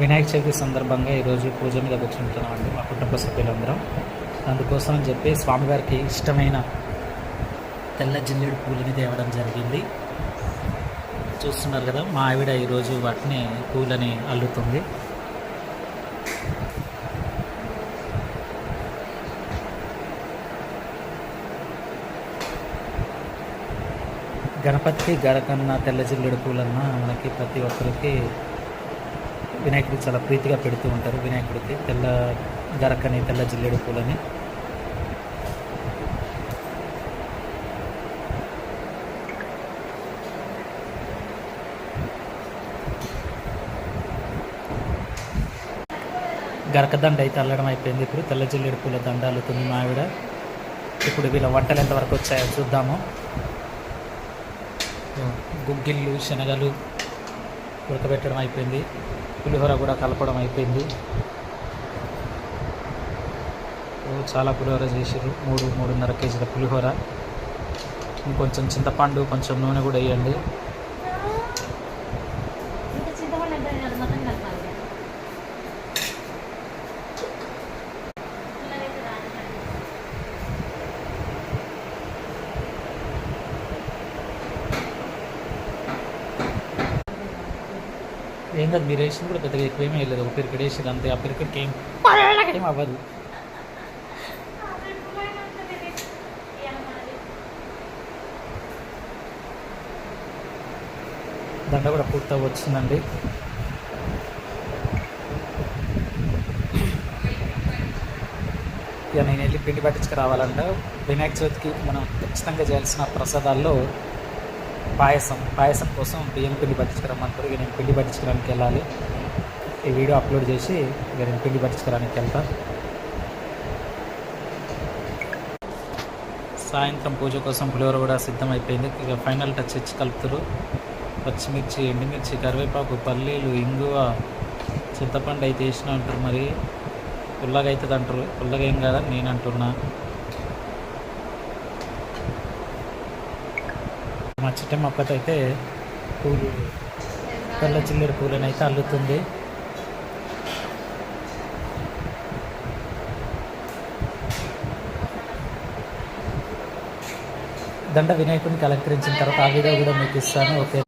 వినాయక చవితి సందర్భంగా ఈరోజు పూజ మీద కూర్చుంటున్నామండి మా కుటుంబ సభ్యులందరం. అందుకోసం అని చెప్పి స్వామివారికి ఇష్టమైన తెల్ల జిల్లేడు పూలని తేవడం జరిగింది. చూస్తున్నారు కదా మా ఆవిడ ఈరోజు వాటిని పూలని అల్లుతుంది. గణపతికి గరకన్న తెల్ల జిల్లేడు పూలన్న మనకి ప్రతి ఒక్కరికి వినాయకుడికి చాలా ప్రీతిగా పెడుతూ ఉంటారు. వినాయకుడికి తెల్ల గరకని తెల్ల జిల్లేడు పూలని. గరకదండ అయితే అల్లడం అయిపోయింది. ఇప్పుడు తెల్ల జిల్లేడు పూల దండ అల్లుతుంది మా ఆవిడ. ఇప్పుడు వీళ్ళ వంటలు ఎంతవరకు వచ్చాయో చూద్దాము. గుగ్గిళ్ళు శనగలు ఉడకబెట్టడం అయిపోయింది. పులిహోర కూడా కలపడం అయిపోయింది. చాలా పులిహోర చేసారు మూడు మూడున్నర కేజీల పులిహోర. ఇంకొంచెం చింతపండు కొంచెం నూనె కూడా వేయండి. ఏం కాదు మీరు వేసింది కూడా పెద్దగా ఎక్కువ ఏమీ వేయలేదు ఒక పిరికెడ్ వేసారు అంతే ఆ పిరికెడ్కి ఏం ఏం అవ్వదు. దండ కూడా పూర్తి వచ్చిందండి ఇక నేను వెళ్ళి పిండి పట్టించుకు రావాలంటే వినాయక చవితికి మనం ఖచ్చితంగా చేయాల్సిన ప్రసాదాల్లో పాయసం పాయసం కోసం బియ్యం పిండి పట్టించుకురమ్మంటారు ఇక నేను పిండి పట్టించుకోవడానికి వెళ్ళాలి. ఈ వీడియో అప్లోడ్ చేసి ఇక నేను పిండి పట్టించుకోవడానికి వెళ్తాను సాయంత్రం పూజ కోసం పులిహోర కూడా సిద్ధమైపోయింది. ఇక ఫైనల్ టచ్ ఇచ్చి కలుపుతారు. పచ్చిమిర్చి ఎండుమిర్చి కరివేపాకు పల్లీలు ఇంగువ చింతపండు అయితే వేసిన అంటారు మరి. పుల్లగా అవుతుంది అంటారు పుల్లగా ఏం కాదని నేను అంటున్నా. మా చిట్టమ్మ ఒక్కటైతే పూలు తెల్ల చిల్లర పూలనైతే అయితే అల్లుతుంది. దండ వినాయకుడికి అలంకరించిన తర్వాత ఆ వీడియో కూడా మీకు ఇస్తాను. ఓకే.